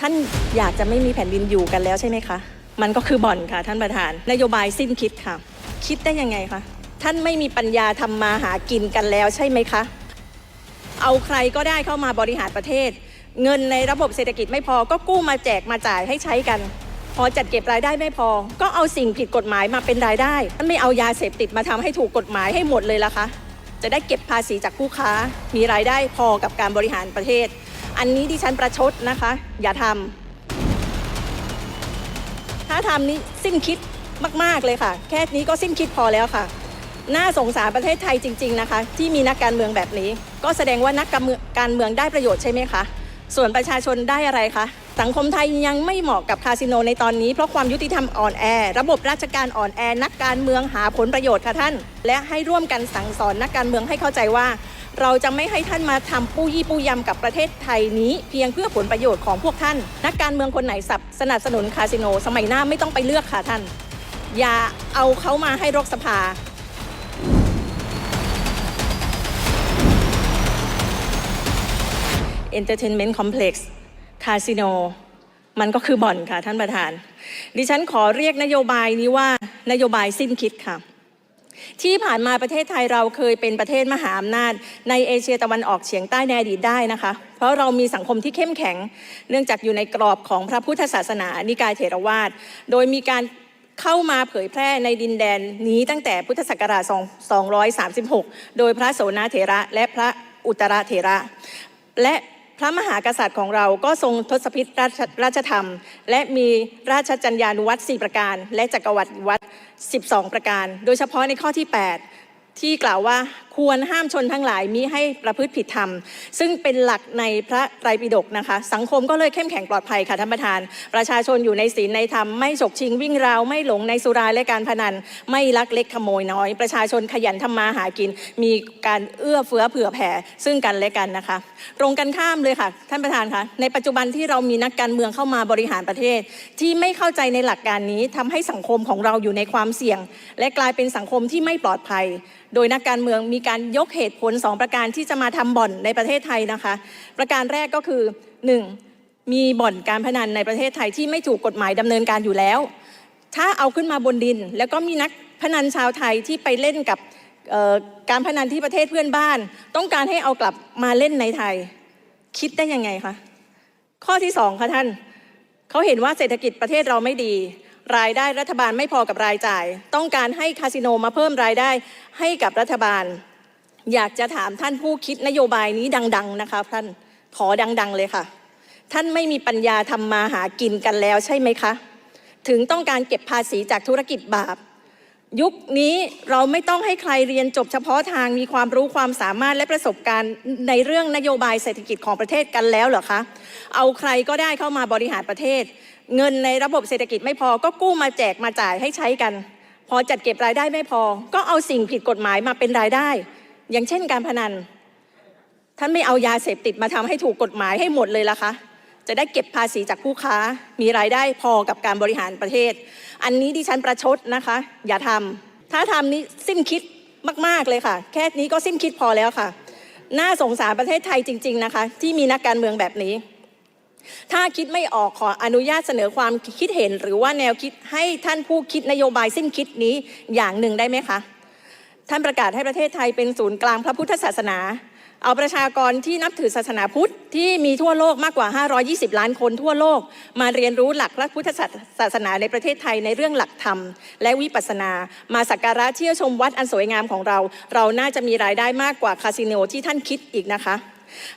ท่านอยากจะไม่มีแผ่นดินอยู่กันแล้วใช่ไหมคะ มันก็คือบ่อนค่ะ ท่านประธาน นโยบายสิ้นคิดค่ะ คิดได้ยังไงคะ ท่านไม่มีปัญญาทำมาหากินกันแล้วใช่ไหมคะ เอาใครก็ได้เข้ามาบริหารประเทศ เงินในระบบเศรษฐกิจไม่พอ ก็กู้มาแจกมาจ่ายให้ใช้กัน พอจัดเก็บรายได้ไม่พอ ก็เอาสิ่งผิดกฎหมายมาเป็นรายได้ท่านไม่เอายาเสพติดมาทำให้ถูกกฎหมายให้หมดเลยล่ะคะ จะได้เก็บภาษีจากผู้ค้า มีรายได้พอกับการบริหารประเทศ อันนี้ดิฉันประชดนะคะ อย่าทำถ้าทำนี้สิ้นคิดมาก ๆ เลยค่ะ แค่นี้ก็สิ้นคิดพอแล้วค่ะ น่าสงสารประเทศไทยจริง ๆ นะคะ ที่มีนักการเมืองแบบนี้ ก็แสดงว่านักการเมืองการเมืองได้ประโยชน์ใช่ไหมคะส่วนประชาชนได้อะไรคะ สังคมไทยยังไม่เหมาะกับคาสิโนในตอนนี้ เพราะความยุติธรรมอ่อนแอ ระบบราชการอ่อนแอ นักการเมืองหาผลประโยชน์ค่ะท่าน และให้ร่วมกันสั่งสอนนักการเมืองให้เข้าใจว่า เราจะไม่ให้ท่านมาทำปู้ยี่ปู้ยำกับประเทศไทยนี้เพียงเพื่อผลประโยชน์ของพวกท่าน นักการเมืองคนไหนสับสนับสนุนคาสิโน สมัยหน้าไม่ต้องไปเลือกค่ะท่าน อย่าเอาเขามาให้รกสภา Entertainment Complex คาสิโนมันก็คือบ่อนค่ะท่านประธาน ดิฉันขอเรียกนโยบายนี้ว่านโยบายสิ้นคิดค่ะ ที่ผ่านมาประเทศไทยเราเคยเป็นประเทศมหาอำนาจ ในเอเชียตะวันออกเฉียงใต้ในอดีตได้นะคะ เพราะเรามีสังคมที่เข้มแข็ง เนื่องจากอยู่ในกรอบของพระพุทธศาสนานิกายเถรวาท โดยมีการเข้ามาเผยแพร่ในดินแดนนี้ตั้งแต่พุทธศักราช 236 โดยพระโสนาเถระและพระอุตระเถระ และพระมหากษัตริย์ของเราก็ทรงทศพิธราชราชธรรม และมีราชจัญญานุวัตร4ประการ และจักรวรรดิวัตร 12 ประการ โดยเฉพาะในข้อที่ 8 ที่กล่าวว่าควรห้ามชนทั้งหลายมิให้ประพฤติผิดธรรม ซึ่งเป็นหลักในพระไตรปิฎกนะคะ สังคมก็เลยเข้มแข็งปลอดภัยค่ะท่านประธาน ประชาชนอยู่ในศีลในธรรม ไม่ฉกชิงวิ่งราว ไม่หลงในสุราและการพนัน ไม่ลักเล็กขโมยน้อย ประชาชนขยันทำมาหากิน มีการเอื้อเฟื้อเผื่อแผ่ ซึ่งกันและกันนะคะ ตรงกันข้ามเลยค่ะ ท่านประธานคะในปัจจุบันที่เรามีนักการเมืองเข้ามาบริหารประเทศ ที่ไม่เข้าใจในหลักการนี้ทำให้สังคมของเราอยู่ในความเสี่ยง และกลายเป็นสังคมที่ไม่ปลอดภัยโดยนักการเมืองมีการยกเหตุผล 2 ประการที่จะมาทำบ่อนในประเทศไทยนะคะ ประการแรกก็คือ 1. มีบ่อนการพนันในประเทศไทยที่ไม่ถูกกฎหมายดำเนินการอยู่แล้ว ถ้าเอาขึ้นมาบนดิน แล้วก็มีนักพนันชาวไทยที่ไปเล่นกับการพนันที่ประเทศเพื่อนบ้าน ต้องการให้เอากลับมาเล่นในไทย คิดได้ยังไงคะข้อที่สองค่ะท่านเขาเห็นว่าเศรษฐกิจประเทศเราไม่ดี รายได้รัฐบาลไม่พอกับรายจ่าย ต้องการให้คาสิโนมาเพิ่มรายได้ให้กับรัฐบาล อยากจะถามท่านผู้คิดนโยบายนี้ดัง ๆ นะคะท่านขอดัง ๆ เลยค่ะ ท่านไม่มีปัญญาทำมาหากินกันแล้วใช่ไหมคะ ถึงต้องการเก็บภาษีจากธุรกิจบาป ยุคนี้เราไม่ต้องให้ใครเรียนจบเฉพาะทางมีความรู้ความสามารถและประสบการณ์ในเรื่องนโยบายเศรษฐกิจของประเทศกันแล้วเหรอคะ เอาใครก็ได้เข้ามาบริหารประเทศ เงินในระบบเศรษฐกิจไม่พอก็กู้มาแจกมาจ่ายให้ใช้กัน พอจัดเก็บรายได้ไม่พอ ก็เอาสิ่งผิดกฎหมายมาเป็นรายได้ อย่างเช่นการพนัน ท่านไม่เอายาเสพติดมาทำให้ถูกกฎหมายให้หมดเลยล่ะคะจะได้เก็บภาษีจากผู้ค้า มีรายได้พอกับการบริหารประเทศ อันนี้ดิฉันประชดนะคะ อย่าทำถ้าทำนี้สิ้นคิดมาก ๆ เลยค่ะ แค่นี้ก็สิ้นคิดพอแล้วค่ะ น่าสงสารประเทศไทยจริง ๆ นะคะ ที่มีนักการเมืองแบบนี้ ถ้าคิดไม่ออกขออนุญาตเสนอความคิดเห็น หรือว่าแนวคิดให้ท่านผู้คิดนโยบายสิ้นคิดนี้อย่างหนึ่งได้ไหมคะ ท่านประกาศให้ประเทศไทยเป็นศูนย์กลางพระพุทธศาสนา เอาประชากรที่นับถือศาสนาพุทธที่มีทั่วโลกมากกว่า 520 ล้านคนทั่วโลก มาเรียนรู้หลักพระพุทธศาสนาในประเทศไทยในเรื่องหลักธรรม และวิปัสสนา มาสักการะเที่ยวชมวัดอันสวยงามของเรา เราน่าจะมีรายได้มากกว่าคาสิโนที่ท่านคิดอีกนะคะ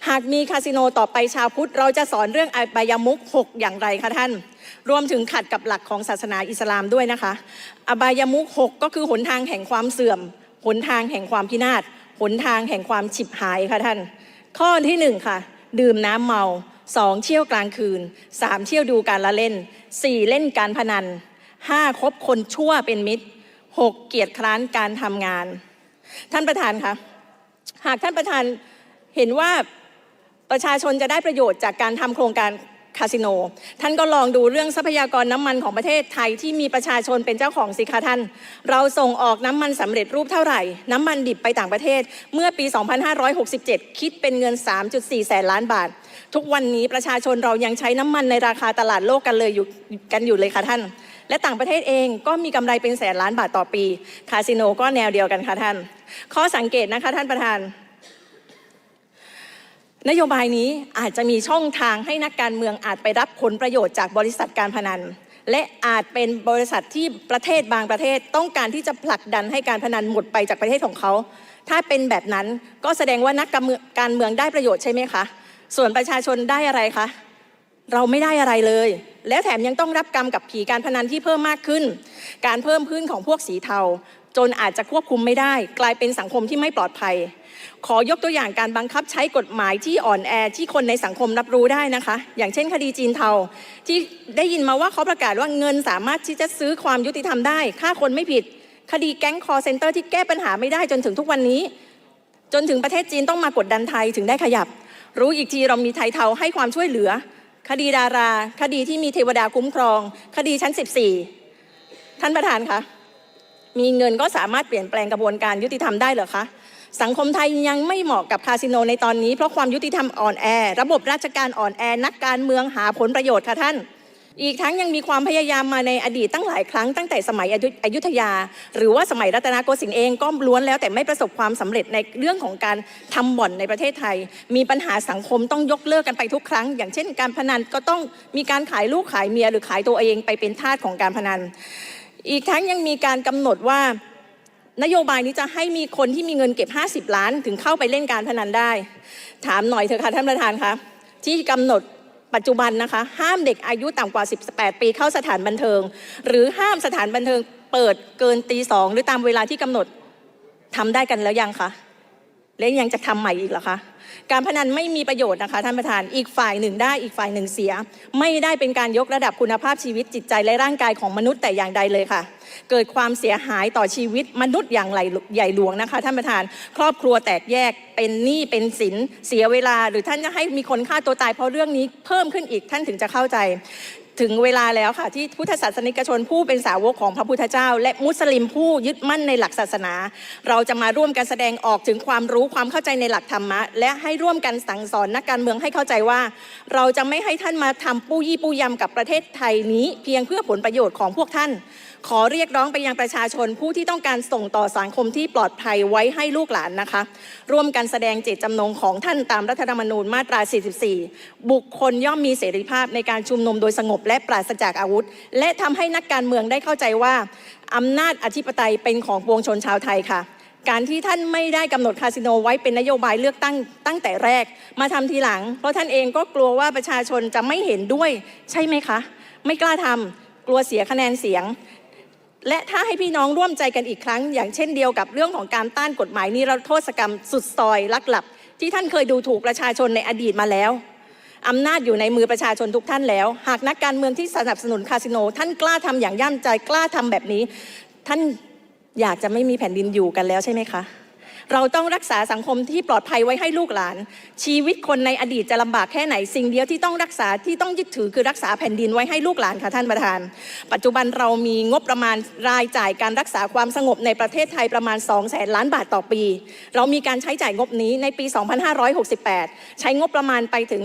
หากมีคาสิโนต่อไปชาวพุทธ เราจะสอนเรื่องอบายมุข6อย่างไรคะท่าน รวมถึงขัดกับหลักของศาสนาอิสลามด้วยนะคะ อบายมุข6ก็คือหนทางแห่งความเสื่อม หนทางแห่งความพินาศ หนทางแห่งความฉิบหายค่ะท่าน ข้อที่หนึ่งค่ะ ดื่มน้ำเมาสองเที่ยวกลางคืนสามเที่ยวดูการละเล่นสี่เล่นการพนันห้าคบคนชั่วเป็นมิตรหกเกียรติคร้านการทำงาน ท่านประธานคะหากท่านประธาน เห็นว่าประชาชนจะได้ประโยชน์จากการทำโครงการคาสิโน ท่านก็ลองดูเรื่องทรัพยากรน้ำมันของประเทศไทยที่มีประชาชนเป็นเจ้าของสิคะท่าน เราส่งออกน้ำมันสำเร็จรูปเท่าไหร่ น้ำมันดิบไปต่างประเทศ เมื่อปี 2567 คิดเป็นเงิน 3.4 แสนล้านบาท ทุกวันนี้ประชาชนเรายังใช้น้ำมันในราคาตลาดโลกกันเลยอยู่กันอยู่เลยค่ะท่าน และต่างประเทศเองก็มีกำไรเป็นแสนล้านบาทต่อปี คาสิโนก็แนวเดียวกันค่ะท่าน ข้อสังเกตนะคะท่านประธาน นโยบายนี้อาจจะมีช่องทางให้นักการเมืองอาจไปรับผลประโยชน์จากบริษัทการพนัน และอาจเป็นบริษัทที่ประเทศบางประเทศต้องการที่จะผลักดันให้การพนันหมดไปจากประเทศของเขา ถ้าเป็นแบบนั้นก็แสดงว่านักการเมืองได้ประโยชน์ใช่ไหมคะ ส่วนประชาชนได้อะไรคะ เราไม่ได้อะไรเลย แล้วแถมยังต้องรับกรรมกับผีการพนันที่เพิ่มมากขึ้น การเพิ่มขึ้นของพวกสีเทา จนอาจจะควบคุมไม่ได้ กลายเป็นสังคมที่ไม่ปลอดภัย ขอยกตัวอย่างการบังคับใช้กฎหมายที่อ่อนแอที่คนในสังคมรับรู้ได้นะคะ อย่างเช่น คดีจีนเทา ที่ได้ยินมาว่าเขาประกาศว่าเงินสามารถที่จะซื้อความยุติธรรมได้ฆ่าคนไม่ผิด คดีแก๊งคอเซ็นเตอร์ที่แก้ปัญหาไม่ได้จนถึงทุกวันนี้ จนถึงประเทศจีนต้องมากดดันไทยถึงได้ขยับ รู้อีกทีเรามีไทยเทาให้ความช่วยเหลือ คดีดารา คดีที่มีเทวดาคุ้มครอง คดีชั้น 14 ท่านประธานคะมีเงินก็สามารถเปลี่ยนแปลงกระบวนการยุติธรรมได้เหรอคะสังคมไทยยังไม่เหมาะกับคาสิโนในตอนนี้เพราะความยุติธรรมอ่อนแอ ระบบราชการอ่อนแอ นักการเมืองหาผลประโยชน์ค่ะท่าน อีกทั้งยังมีความพยายามมาในอดีตตั้งหลายครั้งตั้งแต่สมัยอยุอยุธยา หรือว่าสมัยรัตนโกสินทร์เองก็ล้วนแล้วแต่ไม่ประสบความสำเร็จในเรื่องของการทำบ่อนในประเทศไทย มีปัญหาสังคมต้องยกเลิกกันไปทุกครั้ง อย่างเช่น การพนันก็ต้องมีการขายลูกขายเมีย หรือขายตัวเองไปเป็นทาสของการพนัน อีกทั้งยังมีการกำหนดว่านโยบายนี้จะให้มีคนที่มีเงินเก็บ 50 ล้าน ถึงเข้าไปเล่นการพนันได้ ถามหน่อยเถอะค่ะท่านประธานคะที่กำหนด ปัจจุบันนะคะ ห้ามเด็กอายุต่ำกว่า 18 ปีเข้าสถานบันเทิง หรือห้ามสถานบันเทิงเปิดเกินตีสองหรือตามเวลาที่กำหนดทำได้กันแล้วยังคะและยังจะทำใหม่อีกเหรอคะ การพนันไม่มีประโยชน์นะคะท่านประธาน อีกฝ่ายหนึ่งได้อีกฝ่ายหนึ่งเสีย ไม่ได้เป็นการยกระดับคุณภาพชีวิตจิตใจและร่างกายของมนุษย์แต่อย่างใดเลยค่ะ เกิดความเสียหายต่อชีวิตมนุษย์อย่างใหญ่หลวงนะคะท่านประธาน ครอบครัวแตกแยกเป็นหนี้เป็นสินเสียเวลา หรือท่านจะให้มีคนฆ่าตัวตายเพราะเรื่องนี้เพิ่มขึ้นอีกท่านถึงจะเข้าใจถึงเวลาแล้วค่ะที่พุทธศาสนิกชนผู้เป็นสาวกของพระพุทธเจ้า และมุสลิมผู้ยึดมั่นในหลักศาสนา เราจะมาร่วมกันแสดงออกถึงความรู้ความเข้าใจในหลักธรรมะ และให้ร่วมกันสั่งสอนนักการเมืองให้เข้าใจว่า เราจะไม่ให้ท่านมาทำปู้ยี่ปู้ยำกับประเทศไทยนี้ เพียงเพื่อผลประโยชน์ของพวกท่าน ขอเรียกร้องไปยังประชาชนผู้ที่ต้องการส่งต่อสังคมที่ปลอดภัยไว้ให้ลูกหลานนะคะ ร่วมกันแสดงเจตจำนงของท่านตามรัฐธรรมนูญมาตรา 44 บุคคลย่อมมีเสรีภาพในการชุมนุมโดยสงบและปราศจากอาวุธ และทำให้นักการเมืองได้เข้าใจว่าอำนาจอธิปไตยเป็นของปวงชนชาวไทยค่ะ การที่ท่านไม่ได้กำหนดคาสิโนไว้เป็นนโยบายเลือกตั้งตั้งแต่แรก มาทำทีหลัง เพราะท่านเองก็กลัวว่าประชาชนจะไม่เห็นด้วยใช่ไหมคะ ไม่กล้าทำกลัวเสียคะแนนเสียง และถ้าให้พี่น้องร่วมใจกันอีกครั้ง อย่างเช่นเดียวกับเรื่องของการต้านกฎหมายนิรโทษกรรมสุดซอยลักหลับ ที่ท่านเคยดูถูกประชาชนในอดีตมาแล้วอำนาจอยู่ในมือประชาชนทุกท่านแล้ว หากนักการเมืองที่สนับสนุนคาสิโน ท่านกล้าทำอย่างย่ำใจกล้าทำแบบนี้ ท่าน อยากจะไม่มีแผ่นดินอยู่กันแล้วใช่ไหมคะ เราต้องรักษาสังคมที่ปลอดภัยไว้ให้ลูกหลาน ชีวิตคนในอดีตจะลำบากแค่ไหนสิ่งเดียวที่ต้องรักษาที่ต้องยึดถือคือรักษาแผ่นดินไว้ให้ลูกหลานค่ะท่านประธาน ปัจจุบันเรามีงบประมาณรายจ่ายการรักษาความสงบในประเทศไทยประมาณ2แสนล้านบาทต่อปี เรามีการใช้จ่ายงบนี้ในปี 2568 ใช้งบประมาณไปถึง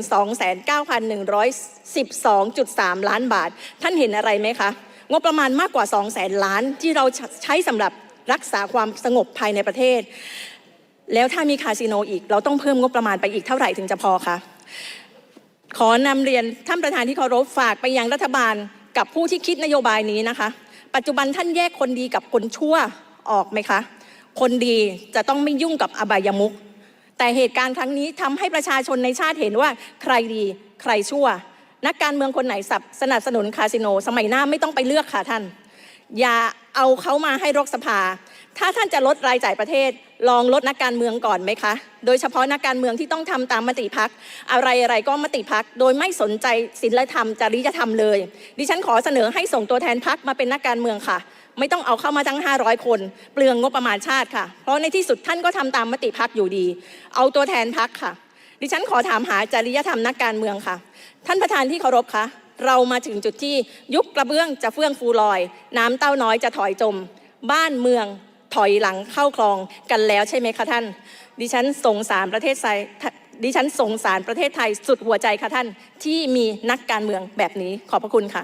29,112.3 ล้านบาท ท่านเห็นอะไรไหมคะ งบประมาณมากกว่า2แสนล้าน ที่เราใช้สำหรับรักษาความสงบภายในประเทศ แล้วถ้ามีคาสิโนอีก เราต้องเพิ่มงบประมาณไปอีกเท่าไหร่ถึงจะพอคะขอนำเรียนท่านประธานที่เคารพฝากไปยังรัฐบาลกับผู้ที่คิดนโยบายนี้นะคะ ปัจจุบันท่านแยกคนดีกับคนชั่วออกไหมคะ คนดีจะต้องไม่ยุ่งกับอบายมุขแต่เหตุการณ์ครั้งนี้ทำให้ประชาชนในชาติเห็นว่าใครดีใครชั่ว นักการเมืองคนไหนสับสนับสนุนคาสิโน สมัยหน้าไม่ต้องไปเลือกค่ะท่าน อย่าเอาเขามาให้รกสภา ถ้าท่านจะลดรายจ่ายประเทศ ลองลดนักการเมืองก่อนไหมคะ โดยเฉพาะนักการเมืองที่ต้องทำตามมติพัก อะไรอะไรก็มติพัก โดยไม่สนใจศีลธรรมจริยธรรมเลย ดิฉันขอเสนอให้ส่งตัวแทนพักมาเป็นนักการเมืองค่ะ ไม่ต้องเอาเข้ามาทั้ง 500 คน เปลืองงบประมาณชาติค่ะ เพราะในที่สุดท่านก็ทำตามมติพักอยู่ดี เอาตัวแทนพักค่ะ ดิฉันขอถามหาจริยธรรมนักการเมืองค่ะ ท่านประธานที่เคารพคะเรามาถึงจุดที่ยุคกระเบื้องจะเฟื่องฟูลอย น้ำเต้าน้อยจะถอยจม บ้านเมืองถอยหลังเข้าคลองกันแล้วใช่ไหมคะท่าน ดิฉันสงสารประเทศไทยดิฉันสงสารประเทศไทยสุดหัวใจค่ะท่านที่มีนักการเมืองแบบนี้ขอบพระคุณค่ะ